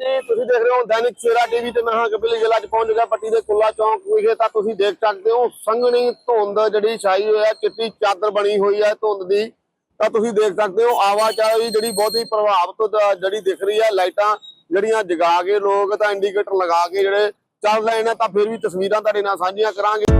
ਜੀ, ਤੁਸੀਂ ਦੇਖ ਰਹੇ ਹੋ ਦੈਨਿਕ ਸਵੇਰਾ ਟੀਵੀ ਤੇ ਮੈਂ ਹਾਂ ਕਪਿਲ ਜ਼ਿਲ੍ਹਾ ਚ ਪਹੁੰਚ ਗਿਆ, ਪੱਟੀ ਦੇ ਕੁੱਲਾ ਚੌਂਕ ਵਿਖੇ ਤਾਂ ਤੁਸੀਂ ਦੇਖ ਸਕਦੇ ਹੋ ਸੰਘਣੀ ਧੁੰਦ ਜਿਹੜੀ ਛਾਈ ਹੋਈ ਹੈ, ਚਿੱਟੀ ਚਾਦਰ ਬਣੀ ਹੋਈ ਹੈ ਧੁੰਦ ਦੀ। ਤਾਂ ਤੁਸੀਂ ਦੇਖ ਸਕਦੇ ਹੋ ਆਵਾਜਾਈ ਜਿਹੜੀ ਬਹੁਤ ਹੀ ਪ੍ਰਭਾਵਿਤ ਜਿਹੜੀ ਦਿਖ ਰਹੀ ਹੈ, ਲਾਈਟਾਂ ਜਿਹੜੀਆਂ ਜਗਾ ਕੇ ਲੋਕ ਤਾਂ ਇੰਡੀਕੇਟਰ ਲਗਾ ਕੇ ਜਿਹੜੇ ਚੱਲ ਰਹੇ ਨੇ, ਤਾਂ ਫਿਰ ਵੀ ਤਸਵੀਰਾਂ ਤੁਹਾਡੇ ਨਾਲ ਸਾਂਝੀਆਂ ਕਰਾਂਗੇ।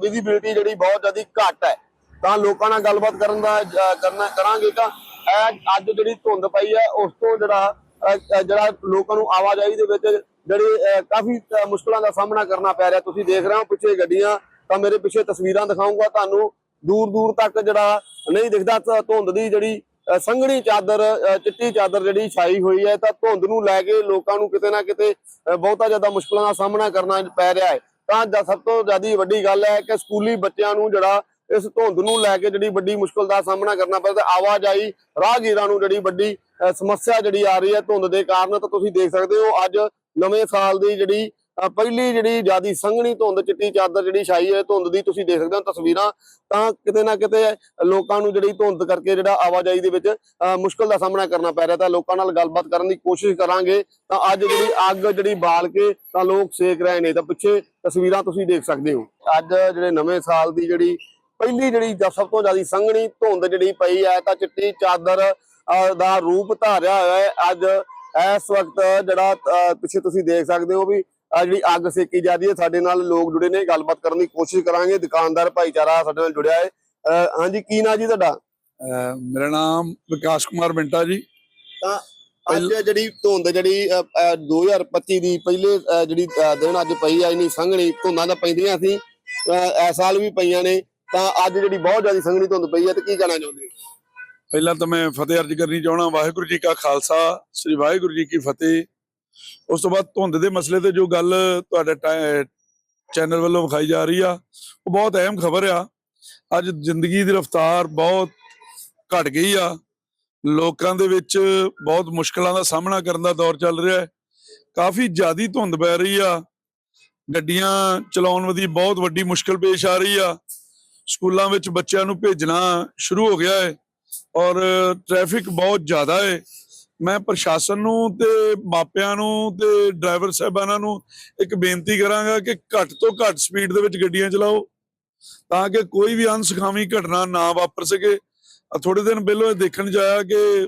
ਵਿਜ਼ਿਬਿਲਟੀ ਜਿਹੜੀ ਬਹੁਤ ਜ਼ਿਆਦਾ ਘੱਟ ਹੈ। ਤਾਂ ਲੋਕਾਂ ਨਾਲ ਗੱਲਬਾਤ ਕਰਨ ਦਾ ਕਰਨਾ ਕਰਾਂਗੇ ਤਾਂ ਇਹ ਅੱਜ ਜਿਹੜੀ ਧੁੰਦ ਪਈ ਹੈ ਉਸ ਤੋਂ ਜਿਹੜਾ ਜਿਹੜਾ ਲੋਕਾਂ ਨੂੰ ਆਵਾਜਾਈ ਦੇ ਵਿੱਚ ਜਿਹੜੀ ਕਾਫੀ ਅਹ, ਮੁਸ਼ਕਲਾਂ ਦਾ ਸਾਹਮਣਾ ਕਰਨਾ ਪੈ ਰਿਹਾ। ਤੁਸੀਂ ਦੇਖ ਰਹੇ ਹੋ ਪਿੱਛੇ ਗੱਡੀਆਂ ਤਾਂ ਮੇਰੇ ਪਿੱਛੇ ਤਸਵੀਰਾਂ ਦਿਖਾਉਂਗਾ ਤੁਹਾਨੂੰ। ਦੂਰ ਦੂਰ ਤੱਕ ਜਿਹੜਾ ਨਹੀਂ ਦਿਖਦਾ ਧੁੰਦ ਦੀ ਜਿਹੜੀ ਸੰਘਣੀ ਚਾਦਰ ਚਿੱਟੀ ਚਾਦਰ ਜਿਹੜੀ ਛਾਈ ਹੋਈ ਹੈ ਤਾਂ ਧੁੰਦ ਨੂੰ ਲੈ ਕੇ ਲੋਕਾਂ ਨੂੰ ਕਿਤੇ ਨਾ ਕਿਤੇ ਬਹੁਤਾ ਜ਼ਿਆਦਾ ਮੁਸ਼ਕਲਾਂ ਦਾ ਸਾਹਮਣਾ ਕਰਨਾ ਪੈ ਰਿਹਾ ਹੈ। ਤਾਂ ਜ- ਸਭ ਤੋਂ ਜ਼ਿਆਦਾ ਵੱਡੀ ਗੱਲ ਹੈ ਕਿ ਸਕੂਲੀ ਬੱਚਿਆਂ ਨੂੰ ਜਿਹੜਾ ਇਸ ਧੁੰਦ ਨੂੰ ਲੈ ਕੇ ਜਿਹੜੀ ਵੱਡੀ ਮੁਸ਼ਕਲ ਦਾ ਸਾਹਮਣਾ ਕਰਨਾ ਪੈਂਦਾ ਆਵਾਜਾਈ ਰਾਹਗੀਰਾਂ ਨੂੰ ਜਿਹੜੀ ਵੱਡੀ ਸਮੱਸਿਆ ਜਿਹੜੀ ਆ ਰਹੀ ਹੈ ਧੁੰਦ ਦੇ ਕਾਰਨ ਤਾਂ ਤੁਸੀਂ ਦੇਖ ਸਕਦੇ ਹੋ ਅੱਜ ਨਵੇਂ ਸਾਲ ਦੀ ਜਿਹੜੀ ਪਹਿਲੀ ਜਿਹੜੀ ਜਿਆਦੀ ਸੰਘਣੀ ਧੁੰਦ ਚਿੱਟੀ ਚਾਦਰ ਜਿਹੜੀ ਛਾਈ ਹੈ ਧੁੰਦ ਦੀ ਤੁਸੀਂ ਦੇਖ ਸਕਦੇ ਹੋ ਤਸਵੀਰਾਂ ਤਾਂ ਕਿਤੇ ਨਾ ਕਿਤੇ ਲੋਕਾਂ ਨੂੰ ਜਿਹੜੀ ਧੁੰਦ ਕਰਕੇ ਜਿਹੜਾ ਆਵਾਜਾਈ ਦੇ ਵਿੱਚ ਮੁਸ਼ਕਲ ਦਾ ਸਾਹਮਣਾ ਕਰਨਾ ਪੈ ਰਿਹਾ। ਤਾਂ ਲੋਕਾਂ ਨਾਲ ਗੱਲਬਾਤ ਕਰਨ ਦੀ ਕੋਸ਼ਿਸ਼ ਕਰਾਂਗੇ। ਤਾਂ ਅੱਜ ਜਿਹੜੀ ਅੱਗ ਜਿਹੜੀ ਬਾਲ ਕੇ ਤਾਂ ਲੋਕ ਸੇਕ ਰਹੇ ਨੇ। ਤਾਂ ਪਿੱਛੇ ਤਸਵੀਰਾਂ ਤੁਸੀਂ ਦੇਖ ਸਕਦੇ ਹੋ। ਅੱਜ ਜਿਹੜੇ ਨਵੇਂ ਸਾਲ ਦੀ ਜਿਹੜੀ ਪਹਿਲੀ ਜਿਹੜੀ ਸਭ ਤੋਂ ਜ਼ਿਆਦਾ ਸੰਘਣੀ ਧੁੰਦ ਜਿਹੜੀ ਪਈ ਹੈ ਤਾਂ ਚਿੱਟੀ ਚਾਦਰ ਦਾ ਰੂਪ ਧਾਰਿਆ ਹੋਇਆ ਹੈ। ਅੱਜ ਇਸ ਵਕਤ ਜਿਹੜਾ ਅਹ, ਪਿੱਛੇ ਤੁਸੀਂ ਦੇਖ ਸਕਦੇ ਹੋ ਵੀ ਆਹ ਜਿਹੜੀ ਅੱਗ ਸੇਕੀ ਜਾਂਦੀ ਹੈ। ਸਾਡੇ ਨਾਲ ਲੋਕ ਜੁੜੇ ਨੇ ਗੱਲਬਾਤ ਕਰਨ ਦੀ ਕੋਸ਼ਿਸ਼ ਕਰਾਂਗੇ। ਦੁਕਾਨਦਾਰ ਭਾਈਚਾਰਾ ਸਾਡੇ ਨਾਲ ਜੁੜਿਆ ਹੈ। ਹਾਂਜੀ ਕੀ ਨਾਂ ਜੀ ਤੁਹਾਡਾ? ਮੇਰਾ ਨਾਮ ਵਿਕਾਸ ਕੁਮਾਰ ਮਿੰਟਾ ਜੀ। ਤਾਂ ਅੱਜ ਜਿਹੜੀ ਧੁੰਦ ਜਿਹੜੀ ਅਹ, ਅਹ, 2025 ਦੀ ਪਹਿਲੇ ਜਿਹੜੀ ਦਿਨ ਅੱਜ ਪਈ ਆ ਇਨੀ ਸੰਘਣੀ ਧੁੰਦਾਂ ਤਾਂ ਪੈਂਦੀਆਂ ਸੀ। ਇਸ ਸਾਲ ਵੀ ਪਈਆਂ ਨੇ। ਤਾਂ ਅੱਜ ਜਿਹੜੀ ਬਹੁਤ ਜ਼ਿਆਦਾ ਸੰਘਣੀ ਧੁੰਦ ਪਈ ਹੈ ਤੇ ਕੀ ਕਹਿਣਾ ਚਾਹੁੰਦੇ ਹੋ? ਪਹਿਲਾਂ ਤਾਂ ਮੈਂ ਫਤਿਹ ਅਰਜ ਕਰਨੀ ਚਾਹਣਾ ਵਾਹਿਗੁਰੂ ਜੀ ਕਾ ਖਾਲਸਾ ਸ੍ਰੀ ਵਾਹਿਗੁਰੂ ਜੀ ਕੀ ਫਤਿਹ। ਉਸ ਤੋਂ ਬਾਅਦ ਧੁੰਦ ਦੇ ਮਸਲੇ ਤੇ ਜੋ ਗੱਲ ਤੁਹਾਡੇ ਚੈਨਲ ਵੱਲੋਂ ਵਿਖਾਈ ਜਾ ਰਹੀ ਆ, ਉਹ ਬਹੁਤ ਅਹਿਮ ਖਬਰ ਆ। ਅੱਜ ਜ਼ਿੰਦਗੀ ਦੀ ਰਫ਼ਤਾਰ ਬਹੁਤ ਘਟ ਗਈ ਆ। ਲੋਕਾਂ ਦੇ ਵਿੱਚ ਬਹੁਤ ਮੁਸ਼ਕਲਾਂ ਦਾ ਸਾਹਮਣਾ ਕਰਨ ਦਾ ਦੌਰ ਚੱਲ ਰਿਹਾ ਹੈ। ਕਾਫੀ ਜ਼ਿਆਦੀ ਧੁੰਦ ਪੈ ਰਹੀ ਆ। ਗੱਡੀਆਂ ਚਲਾਉਣ ਦੀ ਬਹੁਤ ਵੱਡੀ ਮੁਸ਼ਕਲ ਪੇਸ਼ ਆ ਰਹੀ ਆ। ਸਕੂਲਾਂ ਵਿੱਚ ਬੱਚਿਆਂ ਨੂੰ ਭੇਜਣਾ ਸ਼ੁਰੂ ਹੋ ਗਿਆ ਹੈ ਔਰ ਟ੍ਰੈਫਿਕ ਬਹੁਤ ਜ਼ਿਆਦਾ ਹੈ। ਮੈਂ ਪ੍ਰਸ਼ਾਸਨ ਨੂੰ ਤੇ ਮਾਪਿਆਂ ਨੂੰ ਤੇ ਡਰਾਈਵਰ ਸਾਹਿਬਾਨਾਂ ਨੂੰ ਇੱਕ ਬੇਨਤੀ ਕਰਾਂਗਾ ਕਿ ਘੱਟ ਤੋਂ ਘੱਟ ਸਪੀਡ ਦੇ ਵਿੱਚ ਗੱਡੀਆਂ ਚਲਾਓ ਤਾਂ ਕਿ ਕੋਈ ਵੀ ਅਨਸੁਖਾਵੀ ਘਟਨਾ ਨਾ ਵਾਪਰ ਸਕੇ। ਥੋੜੇ ਦਿਨ ਪਹਿਲਾਂ ਇਹ ਦੇਖਣ ਜਾਇਆ ਕਿ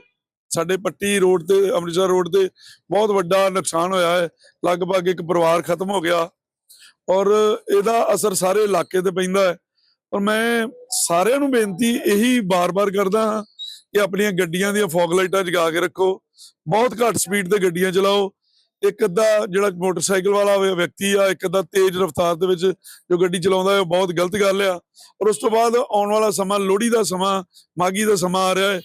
ਸਾਡੇ ਪੱਟੀ ਰੋਡ ਤੇ, ਅੰਮ੍ਰਿਤਸਰ ਰੋਡ ਤੇ ਬਹੁਤ ਵੱਡਾ ਨੁਕਸਾਨ ਹੋਇਆ ਹੈ। ਲਗਭਗ ਇੱਕ ਪਰਿਵਾਰ ਖਤਮ ਹੋ ਗਿਆ ਔਰ ਇਹਦਾ ਅਸਰ ਸਾਰੇ ਇਲਾਕੇ ਤੇ ਪੈਂਦਾ ਹੈ। ਔਰ ਮੈਂ ਸਾਰਿਆਂ ਨੂੰ ਬੇਨਤੀ ਇਹੀ ਬਾਰ-ਬਾਰ ਕਰਦਾ ਹਾਂ ਕਿ ਆਪਣੀਆਂ ਗੱਡੀਆਂ ਦੀਆਂ ਫੌਗ ਲਾਈਟਾਂ ਜਗਾ ਕੇ ਰੱਖੋ। ਬਹੁਤ ਘੱਟ ਸਪੀਡ ਤੇ ਗੱਡੀਆਂ ਚਲਾਓ। ਇੱਕ ਅੱਧਾ ਜਿਹੜਾ ਮੋਟਰਸਾਈਕਲ ਵਾਲਾ ਵਿਅਕਤੀ ਆ, ਇੱਕ ਅੱਧਾ ਤੇਜ਼ ਰਫ਼ਤਾਰ ਦੇ ਵਿੱਚ ਜੋ ਗੱਡੀ ਚਲਾਉਂਦਾ ਹੈ, ਉਹ ਬਹੁਤ ਗਲਤ ਗੱਲ ਆ। ਔਰ ਉਸ ਤੋਂ ਬਾਅਦ ਆਉਣ ਵਾਲਾ ਸਮਾਂ, ਲੋਹੜੀ ਦਾ ਸਮਾਂ ਮਾਗੀ ਦਾ ਸਮਾਂ ਆ ਰਿਹਾ ਹੈ।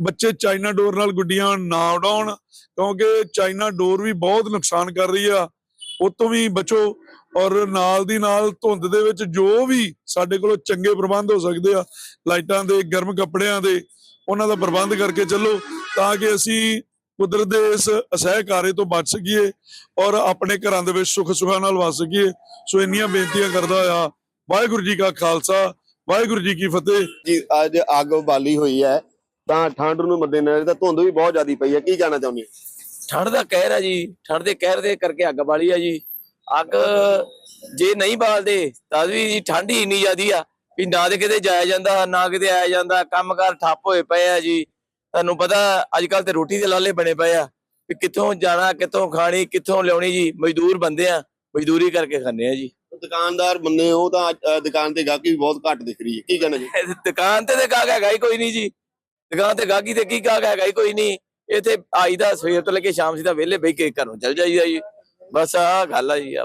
ਬੱਚੇ ਚਾਈਨਾ ਡੋਰ ਨਾਲ ਗੁੱਡੀਆਂ ਨਾ ਉਡਾਉਣ, ਕਿਉਂਕਿ ਚਾਈਨਾ ਡੋਰ ਵੀ ਬਹੁਤ ਨੁਕਸਾਨ ਕਰ ਰਹੀ ਆ। ਉਹ ਤੋਂ ਵੀ ਬਚੋ ਔਰ ਨਾਲ ਦੀ ਨਾਲ ਧੁੰਦ ਦੇ ਵਿੱਚ ਜੋ ਵੀ ਸਾਡੇ ਕੋਲੋਂ ਚੰਗੇ ਪ੍ਰਬੰਧ ਹੋ ਸਕਦੇ ਆ, ਲਾਈਟਾਂ ਦੇ, ਗਰਮ ਕੱਪੜਿਆਂ ਦੇ, ਉਹਨਾਂ ਦਾ ਪ੍ਰਬੰਧ ਕਰਕੇ ਚੱਲੋ ਤਾਂ ਕਿ ਅਸੀਂ ਕੁਦਰਤ ਦੇ ਇਸ ਅਸਹਿ ਕਾਰੇ ਤੋਂ ਬਚ ਸਕੀਏ ਔਰ ਆਪਣੇ ਘਰਾਂ ਦੇ ਵਿੱਚ ਸੁੱਖ ਸੁਖਾ ਨਾਲ ਵਸ ਸਕੀਏ। ਸੋ ਇੰਨੀਆਂ ਬੇਨਤੀਆਂ ਕਰਦਾ ਹੋਇਆ ਵਾਹਿਗੁਰੂ ਜੀ ਕਾ ਖਾਲਸਾ ਵਾਹਿਗੁਰੂ ਜੀ ਕੀ ਫਤਿਹ। ਜੀ ਅੱਜ ਅੱਗ ਬਾਲੀ ਹੋਈ ਹੈ ਤਾਂ ਠੰਡ ਨੂੰ ਮੱਦੇਨਜ਼ਰ ਤਾਂ ਧੁੰਦ ਵੀ ਬਹੁਤ ਜ਼ਿਆਦੀ ਪਈ ਹੈ। ਕੀ ਕਹਿਣਾ ਚਾਹੁੰਦੇ ਹੋ? ਠੰਡ ਦਾ ਕਹਿਰ ਹੈ ਜੀ ਠੰਡ ਦੇ ਕਹਿਰ ਦੇ ਕਰਕੇ ਅੱਗ ਬਾਲੀ ਆ ਜੀ। ਅੱਗ ਜੇ ਨਹੀਂ ਬਾਲਦੇ ਤਾਂ ਵੀ ਜੀ ਠੰਡ ਹੀ ਇੰਨੀ ਜ਼ਿਆਦੀ ਆ ਵੀ ਨਾ ਤੇ ਕਿਤੇ ਜਾਇਆ ਜਾਂਦਾ ਨਾ ਕਿਤੇ ਆਇਆ ਜਾਂਦਾ ਕੰਮਕਾਰ ਠੱਪ ਹੋਏ ਪਏ ਆ ਜੀ। ਤੁਹਾਨੂੰ ਪਤਾ ਅੱਜ ਕੱਲ ਤੇ ਰੋਟੀ ਦੇ ਲਾਲੇ ਬਣੇ ਪਏ ਆ ਵੀ ਕਿੱਥੋਂ ਜਾਣਾ ਕਿੱਥੋਂ ਖਾਣੀ ਕਿੱਥੋਂ ਲਿਆਉਣੀ ਜੀ? ਮਜ਼ਦੂਰ ਬੰਦੇ ਆ ਮਜ਼ਦੂਰੀ ਕਰਕੇ ਖਾਂਦੇ ਆ ਜੀ। ਦੁਕਾਨਦਾਰ ਬੰਨੇ ਹੋ ਤਾਂ ਦੁਕਾਨ ਤੇ ਗਾਹਕੀ ਵੀ ਬਹੁਤ ਘੱਟ ਦਿਖ ਰਹੀ ਹੈ। ਕੀ ਕਹਿਣਾ ਜੀ? ਦੁਕਾਨ ਤੇ ਤੇ ਗਾਹਕ ਹੈਗਾ ਹੀ ਕੋਈ ਨਹੀਂ ਜੀ। ਦੁਕਾਨ ਤੇ ਗਾਹਕੀ ਤੇ ਕੀ ਗਾਹਕ ਹੈਗਾ ਹੀ ਕੋਈ ਨਹੀਂ। ਇੱਥੇ ਆਈਦਾ ਸਵੇਰ ਤੋਂ ਲੈ ਕੇ ਸ਼ਾਮ ਸਿੱਧਾ ਵਿਹਲੇ ਬਹਿ ਕੇ ਘਰੋਂ ਚਲ ਜਾਈਦਾ ਜੀ। ਬਸ ਆਹ ਗੱਲ ਆ ਜੀ ਆ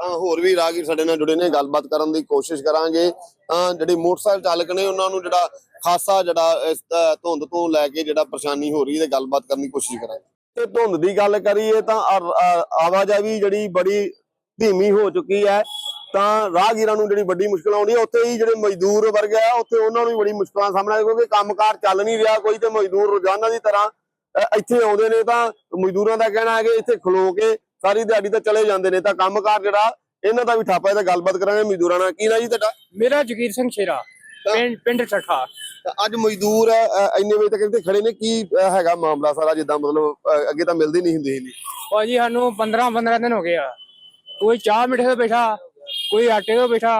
ਤਾਂ ਹੋਰ ਵੀ ਰਾਹਗੀਰ ਸਾਡੇ ਨਾਲ ਜੁੜੇ ਨੇ, ਗੱਲਬਾਤ ਕਰਨ ਦੀ ਕੋਸ਼ਿਸ਼ ਕਰਾਂਗੇ। ਤਾਂ ਜਿਹੜੇ ਮੋਟਰਸਾਈਕਲ ਚਾਲਕ ਨੇ, ਉਹਨਾਂ ਨੂੰ ਜਿਹੜਾ ਖਾਸਾ ਜਿਹੜਾ ਇਸ ਧੁੰਦ ਤੋਂ ਲੈ ਕੇ ਜਿਹੜਾ ਪਰੇਸ਼ਾਨੀ ਹੋ ਰਹੀ ਹੈ, ਤੇ ਗੱਲਬਾਤ ਕਰਨ ਦੀ ਕੋਸ਼ਿਸ਼ ਕਰਾਂਗੇ। ਤੇ ਧੁੰਦ ਦੀ ਗੱਲ ਕਰੀਏ ਤਾਂ ਆਵਾਜਾਈ ਜਿਹੜੀ ਬੜੀ ਧੀਮੀ ਹੋ ਚੁੱਕੀ ਹੈ, ਤਾਂ ਰਾਹਗੀਰਾਂ ਨੂੰ ਜਿਹੜੀ ਵੱਡੀ ਮੁਸ਼ਕਲ ਆਉਂਦੀ ਹੈ, ਉੱਥੇ ਹੀ ਜਿਹੜੇ ਮਜ਼ਦੂਰ ਵਰਗ ਹੈ ਉੱਥੇ ਉਹਨਾਂ ਨੂੰ ਵੀ ਬੜੀ ਮੁਸ਼ਕਲਾਂ ਦਾ ਸਾਹਮਣਾ ਹੈ, ਕਿਉਂਕਿ ਕੰਮਕਾਰ ਚੱਲ ਨਹੀਂ ਰਿਹਾ ਕੋਈ, ਤੇ ਮਜ਼ਦੂਰ ਰੋਜ਼ਾਨਾ ਦੀ ਤਰ੍ਹਾਂ ਇੱਥੇ ਆਉਂਦੇ ਨੇ ਤਾਂ ਮਜ਼ਦੂਰਾਂ ਦਾ ਕਹਿਣਾ ਹੈ ਕਿ ਇੱਥੇ ਖਲੋ ਕੇ ਸਾਰੀ ਦਿਹਾੜੀ ਤਾਂ ਚਲੇ ਜਾਂਦੇ ਨੇ ਤਾਂ ਕੰਮਕਾਰ ਜਿਹੜਾ ਇਹਨਾਂ ਦਾ ਵੀ ਠਾਪਾ ਤਾਂ ਗੱਲਬਾਤ ਕਰਾਂਗੇ ਮਜ਼ਦੂਰਾਂ ਨਾਲ। ਕੀ ਨਾ ਜੀ ਤੁਹਾਡਾ? ਮੇਰਾ ਜਗੀਰ ਸਿੰਘ ਸ਼ੇਰਾ ਪਿੰਡ ਪਿੰਡ ਠੱਠਾ। ਅੱਜ ਮਜ਼ਦੂਰ ਇੰਨੇ ਵਜੇ ਤੱਕ ਇੱਥੇ ਖੜੇ ਨੇ ਕੀ ਹੈਗਾ ਮਾਮਲਾ ਸਾਰਾ ਜਿੱਦਾਂ ਮਤਲਬ ਅੱਗੇ ਤਾਂ ਮਿਲਦੀ ਨਹੀਂ ਹੁੰਦੀ ਸੀ ਭਾਜੀ ਸਾਨੂੰ 15 15 ਦਿਨ ਹੋ ਗਏ ਆ। ਕੋਈ ਚਾਹ ਮਿੱਠੇ ਤੋਂ ਬੈਠਾ ਕੋਈ ਆਟੇ ਤੋਂ ਬੈਠਾ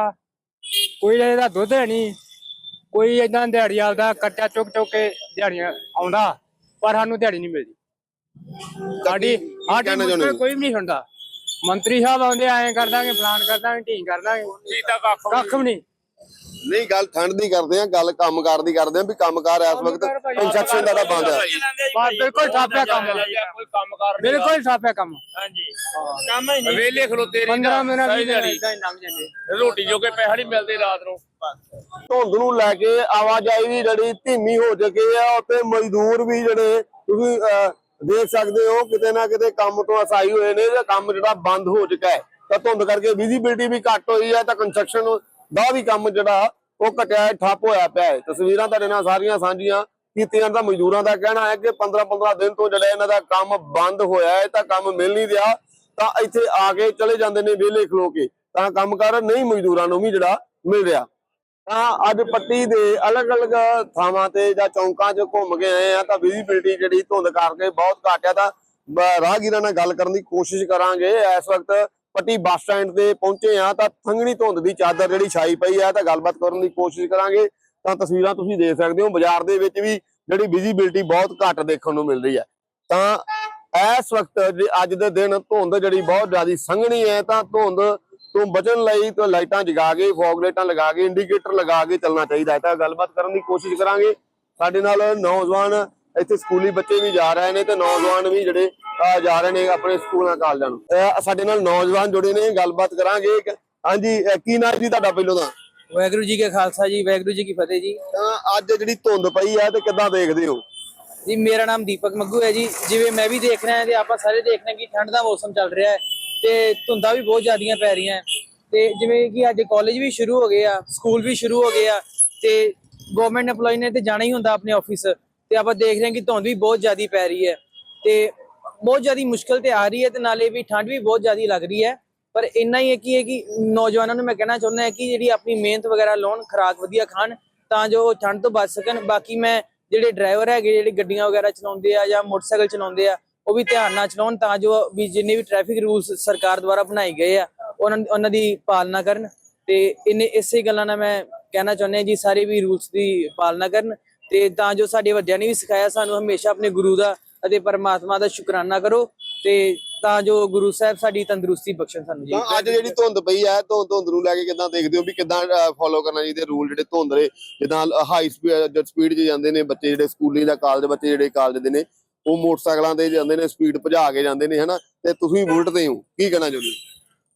ਕੋਈ ਇਹਦਾ ਦੁੱਧ ਹੈ ਨਹੀਂ ਕੋਈ ਇਦਾਂ ਦਿਹਾੜੀ ਆਲਦਾ ਕੱਟਾ ਚੁੱਕ ਚੁੱਕ ਕੇ ਦਿਹਾੜੀਆਂ ਆਉਂਦਾ ਪਰ ਸਾਨੂੰ ਦਿਹਾੜੀ ਨਹੀਂ ਮਿਲਦੀ। ਸਾਡੀ ਸਾਡੀ ਕਹਿਣਾ ਚਾਹੁੰਦੇ ਮੁਸ਼ਕਲ ਹੋ? ਕੋਈ ਵੀ ਨਹੀਂ ਹੁੰਦਾ। ਮੰਤਰੀ ਸਾਹਿਬ ਆਉਂਦੇ ਐਂ ਕਰ ਦਾਂਗੇ ਫਲਾਨ ਕਰ ਦਾਂਗੇ ਢੀਂਗ ਕਰ ਦਾਂਗੇ। ਕੱਖ ਵੀ ਨਹੀਂ। ਨਹੀਂ ਗੱਲ ਠੰਡ ਦੀ ਕਰਦੇ ਆ ਗੱਲ ਕੰਮਕਾਰ ਦੀ ਕਰਦੇ ਆ ਵੀ ਕੰਮਕਾਰ ਇਸ ਵਕਤ ਕੰਸਟਰਕਸ਼ਨ ਦਾ ਤਾਂ ਬੰਦ ਹੈ ਬਸ ਬਿਲਕੁਲ ਠਾਪਿਆ ਕੰਮ। ਕੋਈ ਕੰਮ ਕਰ ਬਿਲਕੁਲ ਠਾਪਿਆ ਕੰਮ। ਹਾਂਜੀ। ਕੰਮ ਹੀ ਨਹੀਂ। ਵੇਲੇ ਖਲੋਤੇ 15 ਮਿੰਟ ਵੀ। ਇਦਾਂ ਹੀ ਲੰਘ ਜਾਂਦੇ ਰੋਟੀ ਜੋਗੇ ਪੈਸੇ ਨਹੀਂ ਮਿਲਦੇ ਰਾਤ ਨੂੰ। ਧੁੰਦ ਨੂੰ ਲੈ ਕੇ ਆਵਾਜਾਈ ਵੀ ਜਿਹੜੀ ਧੀਮੀ ਹੋ ਚੁੱਕੀ ਆ ਉੱਤੇ ਮਜ਼ਦੂਰ ਵੀ ਜਿਹੜੇ ਤੁਸੀਂ ਅਹ, ਦੇਖ ਸਕਦੇ ਹੋ ਕਿਤੇ ਨਾ ਕਿਤੇ ਕੰਮ ਤੋਂ ਅਸਾਈ ਹੋਏ ਨੇ ਤੇ ਕੰਮ ਜਿਹੜਾ ਬੰਦ ਹੋ ਚੁੱਕਾ ਹੈ, ਤਾਂ ਧੁੰਦ ਕਰਕੇ ਵਿਜ਼ਿਬਿਲਟੀ ਵੀ ਘੱਟ ਹੋਈ ਹੈ, ਤਾਂ ਕੰਸਟਰਕਸ਼ਨ ਦਾ ਵੀ ਕੰਮ ਜਿਹੜਾ ਉਹ ਘਟਿਆ ਹੈ, ਠੱਪ ਹੋਇਆ ਪਿਆ ਹੈ। ਤਸਵੀਰਾਂ ਤੁਹਾਡੇ ਨਾਲ ਸਾਰੀਆਂ ਸਾਂਝੀਆਂ ਕੀਤੀਆਂ ਤਾਂ ਮਜ਼ਦੂਰਾਂ ਦਾ ਕਹਿਣਾ ਹੈ ਕਿ 15 15 ਦਿਨ ਤੋਂ ਜਿਹੜਾ ਇਹਨਾਂ ਦਾ ਕੰਮ ਬੰਦ ਹੋਇਆ ਹੈ, ਤਾਂ ਕੰਮ ਮਿਲ ਨਹੀਂ ਰਿਹਾ, ਤਾਂ ਇੱਥੇ ਆ ਕੇ ਚਲੇ ਜਾਂਦੇ ਨੇ ਵਿਹਲੇ ਖਲੋ ਕੇ, ਤਾਂ ਕੰਮ ਕਰ ਨਹੀਂ ਮਜ਼ਦੂਰਾਂ ਨੂੰ ਵੀ ਜਿਹੜਾ ਮਿਲ ਰਿਹਾ। ਤਾਂ ਅੱਜ ਪੱਟੀ ਦੇ ਅਲੱਗ-ਅਲੱਗ ਥਾਵਾਂ ਤੇ ਜਾਂ ਚੌਂਕਾਂ 'ਚ ਘੁੰਮ ਕੇ ਆਏ ਆ ਤਾਂ ਵਿਜ਼ਿਬਿਲਟੀ ਜਿਹੜੀ ਧੁੰਦ ਕਰਕੇ ਬਹੁਤ ਘੱਟ ਆ ਤਾਂ ਰਾਹਗੀਰਾਂ ਨਾਲ ਗੱਲ ਕਰਨ ਦੀ ਕੋਸ਼ਿਸ਼ ਕਰਾਂਗੇ। ਇਸ ਵਕਤ ਪੱਟੀ ਬੱਸ ਸਟੈਂਡ ਤੇ ਪਹੁੰਚੇ ਆ ਤਾਂ ਸੰਘਣੀ ਧੁੰਦ ਦੀ ਚਾਦਰ ਜਿਹੜੀ ਛਾਈ ਪਈ ਆ ਤਾਂ ਗੱਲਬਾਤ ਕਰਨ ਦੀ ਕੋਸ਼ਿਸ਼ ਕਰਾਂਗੇ। ਤਾਂ ਤਸਵੀਰਾਂ ਤੁਸੀਂ ਦੇਖ ਸਕਦੇ ਹੋ, ਬਾਜ਼ਾਰ ਦੇ ਵਿੱਚ ਵੀ ਜਿਹੜੀ ਵਿਜ਼ਿਬਿਲਟੀ ਬਹੁਤ ਘੱਟ ਦੇਖਣ ਨੂੰ ਮਿਲ ਰਹੀ ਹੈ ਤਾਂ ਇਸ ਵਕਤ ਅੱਜ ਦੇ ਦਿਨ ਧੁੰਦ ਜਿਹੜੀ ਬਹੁਤ ਜ਼ਿਆਦਾ ਸੰਘਣੀ ਹੈ ਤਾਂ ਧੁੰਦ ਤੋਂ ਬਚਣ ਲਈ ਤਾਂ ਲਾਈਟਾਂ ਜਗਾ ਕੇ ਫੌਗ ਲਾਈਟਾਂ ਲਗਾ ਕੇ ਇੰਡੀਕੇਟਰ ਲਗਾ ਕੇ ਚੱਲਣਾ ਚਾਹੀਦਾ। ਹੈ ਤਾਂ ਗੱਲਬਾਤ ਕਰਨ ਦੀ ਕੋਸ਼ਿਸ਼ ਕਰਾਂਗੇ। ਸਾਡੇ ਨਾਲ ਨੌਜਵਾਨ ਇੱਥੇ ਸਕੂਲੀ ਬੱਚੇ ਵੀ ਜਾ ਰਹੇ ਨੇ ਤੇ ਨੌਜਵਾਨ ਵੀ ਜਿਹੜੇ ਜਾ ਰਹੇ ਨੇ ਆਪਣੇ ਸਕੂਲਾਂ ਕਾਲਜਾਂ ਨੂੰ। ਸਾਡੇ ਨਾਲ ਨੌਜਵਾਨ ਜੁੜੇ ਨੇ ਗੱਲਬਾਤ ਕਰਾਂਗੇ ਹਾਂਜੀ ਕੀ ਨਾਮ ਜੀ ਤੁਹਾਡਾ ਪਹਿਲੋਂ ਤਾਂ? ਵਾਹਿਗੁਰੂ ਜੀ ਕੇ ਖਾਲਸਾ ਜੀ ਵਾਹਿਗੁਰੂ ਜੀ ਕੀ ਫਤਿਹ ਜੀ। ਤਾਂ ਅੱਜ ਜਿਹੜੀ ਧੁੰਦ ਪਈ ਹੈ ਤੇ ਕਿੱਦਾਂ ਦੇਖਦੇ ਹੋ? ਜੀ ਮੇਰਾ ਨਾਮ ਦੀਪਕ ਮੱਗੂ ਹੈ ਜੀ। ਜਿਵੇਂ ਮੈਂ ਵੀ ਦੇਖ ਰਿਹਾ ਤੇ ਆਪਾਂ ਸਾਰੇ ਦੇਖ ਰਹੇ ਕਿ ਠੰਡ ਦਾ ਮੌਸਮ ਚੱਲ ਰਿਹਾ ਹੈ। ਤੇ ਧੁੰਦਾਂ ਵੀ ਬਹੁਤ ਜ਼ਿਆਦੀਆਂ ਪੈ ਰਹੀਆਂ ਹੈ। ਤੇ ਜਿਵੇਂ ਕਿ ਅੱਜ ਕਾਲਜ ਵੀ ਸ਼ੁਰੂ ਹੋ ਗਏ ਆ ਸਕੂਲ ਵੀ ਸ਼ੁਰੂ ਹੋ ਗਏ ਆ, ਤੇ ਗਵਰਨਮੈਂਟ EMPLOYE ਨੇ ਤੇ ਜਾਣਾ ਹੀ ਹੁੰਦਾ ਆਪਣੇ ਆਫਿਸ ਤੇ ਆਪਾਂ ਦੇਖ ਰਹੇ ਹਾਂ ਕਿ ਧੁੰਦ ਵੀ ਬਹੁਤ ਜ਼ਿਆਦੀ ਪੈ ਰਹੀ ਹੈ। ਤੇ ਬਹੁਤ ਜ਼ਿਆਦੀ ਮੁਸ਼ਕਲ ਤੇ ਆ ਰਹੀ ਹੈ ਤੇ ਨਾਲੇ ਵੀ ਠੰਡ ਵੀ ਬਹੁਤ ਜ਼ਿਆਦੀ ਲੱਗ ਰਹੀ ਹੈ। ਪਰ ਇੰਨਾ ਹੀ ਹੈ ਕਿ ਹੈ ਕਿ ਨੌਜਵਾਨਾਂ ਨੂੰ ਮੈਂ ਕਹਿਣਾ ਚਾਹੁੰਦਾ ਹਾਂ ਕਿ ਜਿਹੜੀ ਆਪਣੀ ਮਿਹਨਤ ਵਗੈਰਾ ਲਾਉਣ, ਖੁਰਾਕ ਵਧੀਆ ਖਾਣ, ਤਾਂ ਜੋ ਉਹ ਠੰਡ ਤੋਂ ਬਚ ਸਕਣ। ਬਾਕੀ ਮੈਂ ਜਿਹੜੇ ਡਰਾਈਵਰ ਹੈਗੇ, ਜਿਹੜੇ ਗੱਡੀਆਂ ਵਗੈਰਾ ਚਲਾਉਂਦੇ ਆ ਜਾਂ ਮੋਟਰਸਾਈਕਲ ਚਲਾਉਂਦੇ ਆ ਉਹ ਵੀ ਧਿਆਨ ਨਾਲ ਚਲਾਉਣ ਤਾਂ ਜੋ ਵੀ ਜਿੰਨੇ ਵੀ ਟ੍ਰੈਫਿਕ ਰੂਲਸ ਸਰਕਾਰ ਦੁਆਰਾ ਬਣਾਏ ਗਏ ਆ, ਉਹਨਾਂ ਉਹਨਾਂ ਦੀ ਪਾਲਣਾ ਕਰਨ। ਤੇ ਇਹਨੇ ਇਸੇ ਗੱਲਾਂ ਨਾਲ ਮੈਂ ਕਹਿਣਾ ਚਾਹੁੰਦਾ ਜੀ, ਸਾਰੇ ਵੀ ਰੂਲਸ ਦੀ ਪਾਲਣਾ ਕਰਨ। ਤੇ ਤਾਂ ਜੋ ਸਾਡੇ ਵੱਡਿਆਂ ਨੇ ਵੀ ਸਿਖਾਇਆ, ਸਾਨੂੰ ਹਮੇਸ਼ਾ ਆਪਣੇ ਗੁਰੂ ਦਾ ਅਤੇ ਪਰਮਾਤਮਾ ਦਾ ਸ਼ੁਕਰਾਨਾ ਕਰੋ। ਤੇ ਤਾਂ ਜੋ ਗੁਰੂ ਸਾਹਿਬ ਸਾਡੀ ਤੰਦਰੁਸਤੀ ਬਖਸ਼ਣ ਸਾਨੂੰ ਜੀ। ਅੱਜ ਜਿਹੜੀ ਧੁੰਦ ਪਈ ਹੈ ਧੁੰਦ ਧੁੰਦ ਨੂੰ ਲੈ ਕੇ ਕਿੱਦਾਂ ਦੇਖਦੇ ਹੋ ਵੀ ਕਿੱਦਾਂ ਫੋਲੋ ਕਰਨਾ ਚਾਹੀਦਾ ਰੂਲ ਜਿਹੜੇ ਧੁੰਦ ਦੇ, ਜਿੱਦਾਂ ਹਾਈ ਸਪੀਡ 'ਚ ਜਾਂਦੇ ਨੇ ਬੱਚੇ ਜਿਹੜੇ ਸਕੂਲੀ ਦਾ ਕਾਲਜ ਬੱਚੇ ਜਿਹੜੇ ਕਾਲਜ ਦੇ ਨੇ ਉਹ ਮੋਟਰਸਾਈਕਲਾਂ ਤੇ ਜਾਂਦੇ ਨੇ ਸਪੀਡ ਭਜਾ ਕੇ ਜਾਂਦੇ ਨੇ ਹਨਾ? ਤੇ ਤੁਸੀਂ ਬੁਲਟ ਤੇ ਹੋ। ਕੀ ਕਹਿਣਾ ਚਾਹੁੰਦੇ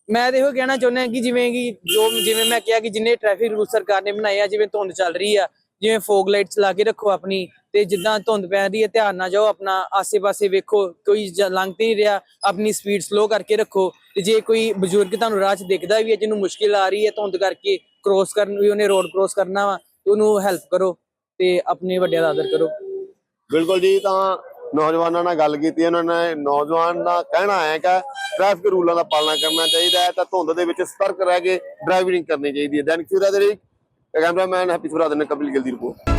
ਮੈਂ ਇਹੋ ਕਹਿਣਾ ਚਾਹੁੰਦਾ ਕਿ ਜਿਵੇਂ ਕਿ ਜੋ ਜਿਵੇਂ ਮੈਂ ਕਿਹਾ ਕਿ ਜਿੰਨੇ ਟ੍ਰੈਫਿਕ ਰੂਲ ਸਰਕਾਰ ਨੇ ਬਣਾਏ ਆ ਜਿਵੇਂ ਧੁੰਦ ਚੱਲ ਰਹੀ ਆ ਜਿਵੇਂ ਫੋਗ ਲਾਈਟਸ ਲਾ ਕੇ ਰੱਖੋ ਆਪਣੀ ਤੇ ਜਿੱਦਾਂ ਧੁੰਦ ਪੈ ਰਹੀ ਹੈ ਧਿਆਨ ਨਾਲ ਜਾਓ ਆਪਣਾ ਆਸੇ-ਪਾਸੇ ਵੇਖੋ ਕੋਈ ਜ- ਲੰਘ ਤੇ ਨਹੀਂ ਰਿਹਾ ਆਪਣੀ ਸਪੀਡ ਸਲੋ ਕਰਕੇ ਰੱਖੋ ਤੇ ਜੇ ਕੋਈ ਬਜ਼ੁਰਗ ਤੁਹਾਨੂੰ ਰਾਹ 'ਚ ਦਿਖਦਾ ਵੀ ਹੈ ਜਿਹਨੂੰ ਮੁਸ਼ਕਿਲ ਆ ਰਹੀ ਹੈ ਧੁੰਦ ਕਰਕੇ ਕ੍ਰੋਸ ਕਰਨ ਵੀ ਉਹਨੇ ਰੋਡ ਕ੍ਰੋਸ ਕਰਨਾ ਵਾ ਉਹਨੂੰ ਹੈਲਪ ਕਰੋ ਤੇ ਆਪਣੇ ਵੱਡਿਆਂ ਦਾ ਆਦਰ ਕਰੋ। ਬਿਲਕੁਲ ਜੀ ਤਾਂ ਨੌਜਵਾਨਾਂ ਨਾਲ ਗੱਲ ਕੀਤੀ ਉਹਨਾਂ ਨੇ ਨੌਜਵਾਨ ਦਾ ਕਹਿਣਾ ਹੈ ਕਿ ਟ੍ਰੈਫਿਕ ਰੂਲਾਂ ਦਾ ਪਾਲਣਾ ਕਰਨਾ ਚਾਹੀਦਾ ਹੈ, ਤਾਂ ਧੁੰਦ ਦੇ ਵਿੱਚ ਸਤਰਕ ਰਹਿ ਕੇ ਡਰਾਈਵਿੰਗ ਕਰਨੀ ਚਾਹੀਦੀ ਹੈ। ਦੈਨਿਕ ਸਵੇਰਾ ਦੇ ਲਈ ਕੈਮਰਾਮੈਨ ਹੈਪੀ ਸੁਰਾ ਦੇ ਕਪਿਲ ਗਿੱਲ ਦੀ ਰਿਪੋਰਟ